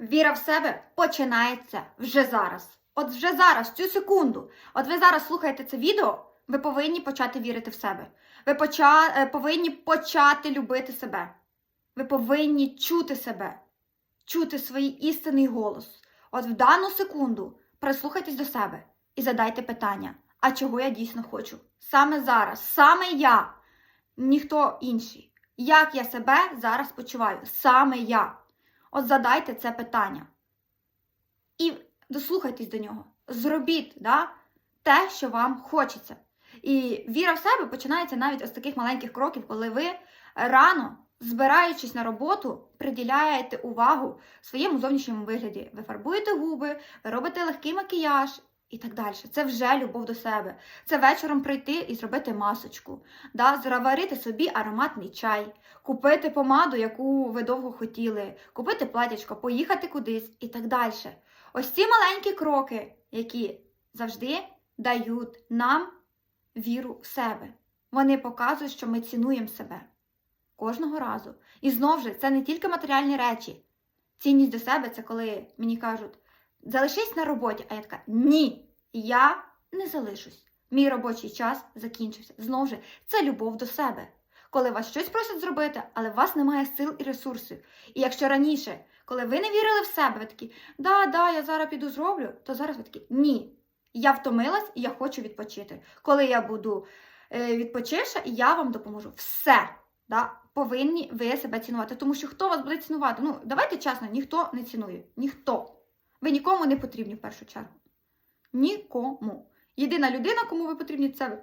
Віра в себе починається вже зараз. От вже зараз, цю секунду. От ви зараз слухаєте це відео, ви повинні почати вірити в себе. Ви поча... е, повинні почати любити себе. Ви повинні чути себе, чути свій істинний голос. От в дану секунду прислухайтесь до себе і задайте питання: а чого я дійсно хочу? Саме зараз, саме я, ніхто інший. Як я себе зараз почуваю? Саме я. От задайте це питання. І дослухайтесь до нього. Зробіть да, те, що вам хочеться. І віра в себе починається навіть з таких маленьких кроків, коли ви рано, збираючись на роботу, приділяєте увагу своєму зовнішньому вигляді. Ви фарбуєте губи, ви робите легкий макіяж і так далі. Це вже любов до себе. Це вечором прийти і зробити масочку, да, заварити собі ароматний чай, купити помаду, яку ви довго хотіли, купити платячко, поїхати кудись і так далі. Ось ці маленькі кроки, які завжди дають нам віру в себе. Вони показують, що ми цінуємо себе кожного разу. І знову ж, це не тільки матеріальні речі. Цінність до себе це коли мені кажуть, залишись на роботі, а я така ні, я не залишусь. Мій робочий час закінчився. Знову ж, це любов до себе. Коли вас щось просять зробити, але у вас немає сил і ресурсів. І якщо раніше, коли ви не вірили в себе, ви такі, да, да, я зараз піду зроблю, то зараз ви такі, ні. Я втомилась і я хочу відпочити. Коли я буду е, відпочивша, я вам допоможу. Все. Да? Повинні ви себе цінувати. Тому що хто вас буде цінувати? Ну, давайте чесно, ніхто не цінує. Ніхто. Ви нікому не потрібні в першу чергу. Нікому. Єдина людина, кому ви потрібні, це ви.